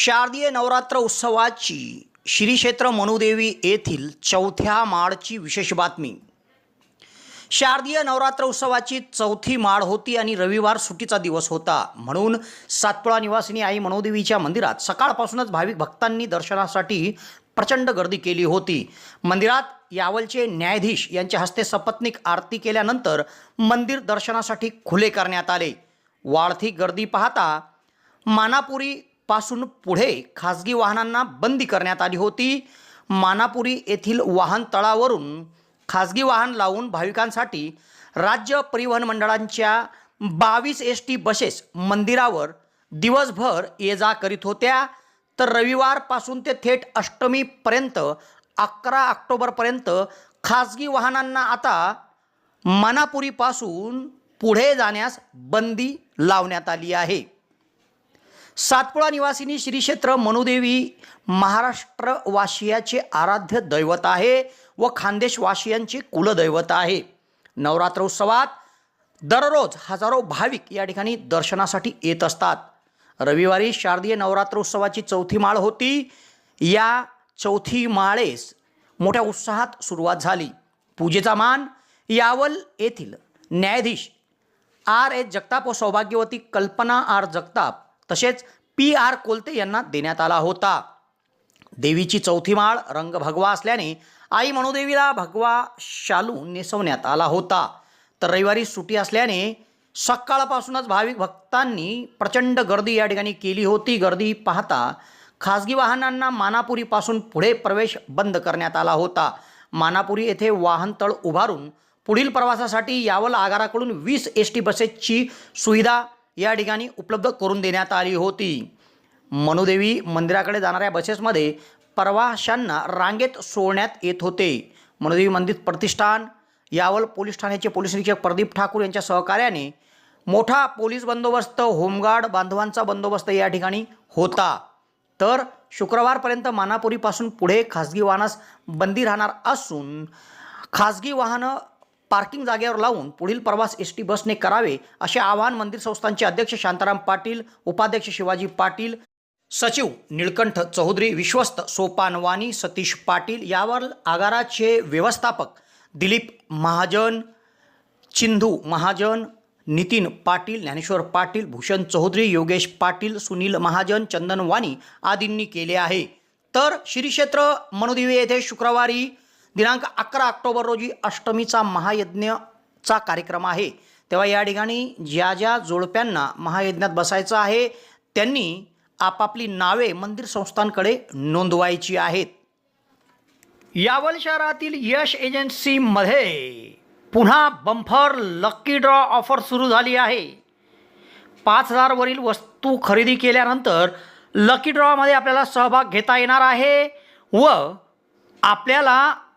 शारदीय नवरात्र उत्सवाची श्री क्षेत्र मनुदेवी येथील चौथ्या माळची विशेष बातमी. शारदीय नवरात्र उत्सवाची चौथी माळ होती आणि रविवार सुट्टीचा दिवस होता. म्हणून सातपुळा निवासिनी आई मनोदेवीच्या मंदिरात सकाळपासूनच भाविक भक्तांनी दर्शनासाठी प्रचंड गर्दी केली होती. मंदिरात यावलचे न्यायाधीश यांच्या हस्ते सपत्निक आरती केल्यानंतर मंदिर दर्शनासाठी खुले करण्यात आले. वाढती गर्दी पाहता मानापुरी पासून पुढे खाजगी वाहनांना बंदी करण्यात आली होती. मानापुरी येथील वाहन तळावरून खाजगी वाहन लावून भाविकांसाठी राज्य परिवहन मंडळांच्या बावीस एस टी बसेस मंदिरावर दिवसभर ये जा करीत होत्या. तर रविवारपासून ते थेट अष्टमीपर्यंत अकरा ऑक्टोबरपर्यंत खाजगी वाहनांना आता मनापुरीपासून पुढे जाण्यास बंदी लावण्यात आली आहे. सातपुळा निवासिनी श्री क्षेत्र मनुदेवी महाराष्ट्रवासियाचे आराध्य दैवत आहे व खानदेशवासियांचे कुलदैवत आहे. नवरात्र उत्सवात दररोज हजारो भाविक या ठिकाणी दर्शनासाठी येत असतात. रविवारी शारदीय नवरात्र उत्सवाची चौथी माळ होती. या चौथी माळेस मोठ्या उत्साहात सुरुवात झाली. पूजेचा मान यावल येथील न्यायाधीश आर एस जगताप व सौभाग्यवती कल्पना आर जगताप तसेच पी आर कोलते यांना देण्यात आला होता. देवीची चौथी माळ रंग भगवा असल्याने आई मनोदेवीला भगवा शालू नेसवण्यात आला होता. तर रविवारी सुटी असल्याने सकाळपासूनच भाविक भक्तांनी प्रचंड गर्दी या ठिकाणी केली होती. गर्दी पाहता खाजगी वाहनांना मानापुरीपासून पुढे प्रवेश बंद करण्यात आला होता. मानापुरी येथे वाहनतळ उभारून पुढील प्रवासासाठी यावल आगाराकडून वीस एस टी बसेसची सुविधा या ठिकाणी उपलब्ध करून देण्यात आली होती. मनुदेवी मंदिराकडे जाणाऱ्या बसेसमध्ये प्रवाशांना रांगेत सोडण्यात येत होते. मनुदेवी मंदिर प्रतिष्ठान यावल पोलीस ठाण्याचे पोलीस निरीक्षक प्रदीप ठाकूर यांच्या सहकार्याने मोठा पोलीस बंदोबस्त होमगार्ड बांधवांचा बंदोबस्त या ठिकाणी होता. तर शुक्रवारपर्यंत मानापुरीपासून पुढे खाजगी वाहनास बंदी राहणार असून खाजगी वाहनं पार्किंग जागेवर लावून पुढील प्रवास एस टी बसने करावे असे आवाहन मंदिर संस्थांचे अध्यक्ष शांताराम पाटील उपाध्यक्ष शिवाजी पाटील सचिव निळकंठ चौधरी विश्वस्त सोपानवानी सतीश पाटील यावर आगाराचे व्यवस्थापक दिलीप महाजन चिंधू महाजन नितीन पाटील ज्ञानेश्वर पाटील भूषण चौधरी योगेश पाटील सुनील महाजन चंदन वाणी आदींनी केले आहे. तर श्री क्षेत्र येथे शुक्रवारी दिनांक अकरा ऑक्टोबर रोजी अष्टमीचा महायज्ञचा कार्यक्रम आहे. तेव्हा या ठिकाणी ज्या ज्या जोडप्यांना महायज्ञात बसायचं आहे त्यांनी आपापली नावे मंदिर संस्थांकडे नोंदवायची आहेत. यावल शहरातील यश एजन्सीमध्ये पुन्हा बंफर लक्की ड्रॉ ऑफर सुरू झाली आहे. पाच हजारवरील वस्तू खरेदी केल्यानंतर लकी ड्रॉमध्ये आपल्याला सहभाग घेता येणार आहे व आपल्याला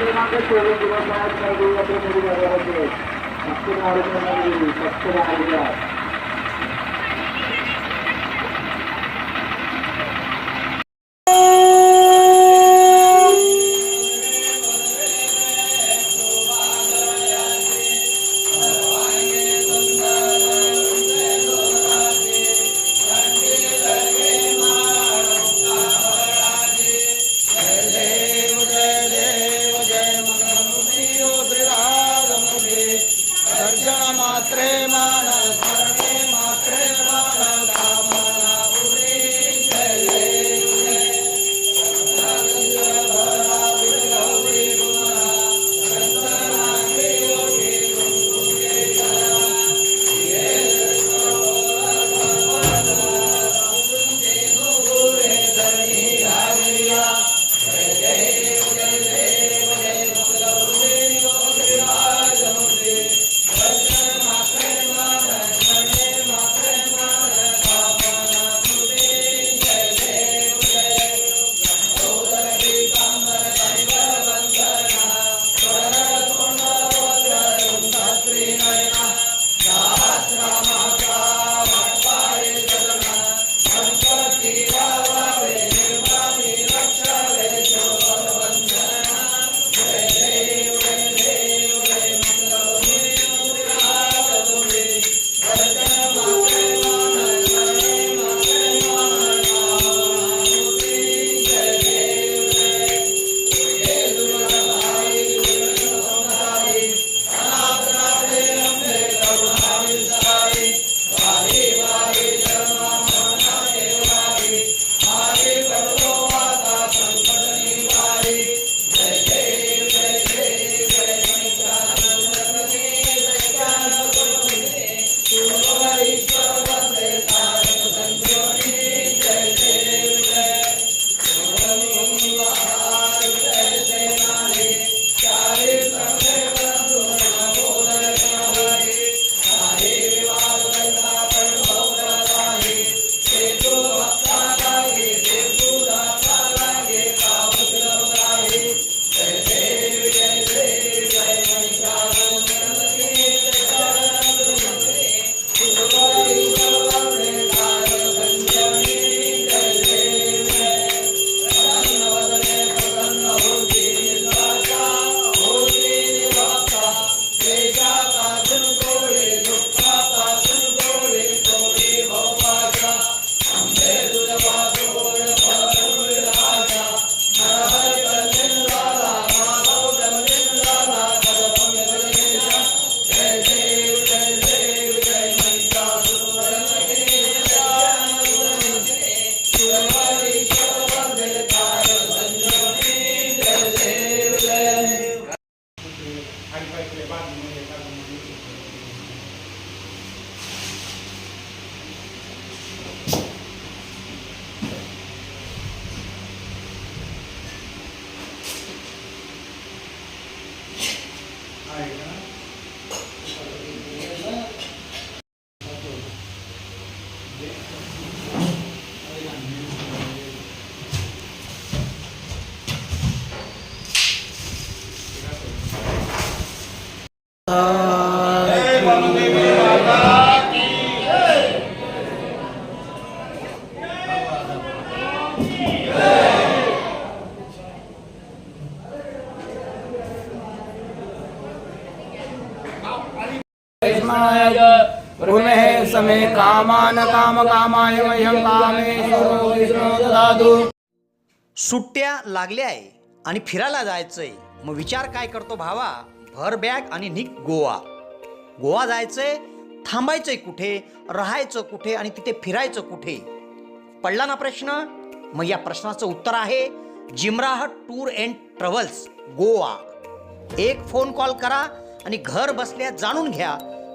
நிச்சயமாக தொழில் விவசாயம் செய்து அப்படின்னு முடிவு பத்து நாடுகள் பத்து நாடுகள் Manas Parvati. 아, 네, 광대비 마다. आरोग्या भूमेः समे कामान काम कामाय कामेश्वरो विष्णो ददातु सुट्ट्या लागल्या आहे आणि फिरायला जायचंय. मग विचार काय करतो भावा? भर बॅग आणि निक गोवा. गोवा जायचंय थांबायचंय कुठे? राहायचं कुठे? आणि तिथे फिरायचं कुठे? पडला ना प्रश्न? मग या प्रश्नाचं उत्तर आहे Jimrah tour and travels Goa. एक फोन कॉल करा आणि घर बसल्या जाणून घ्या.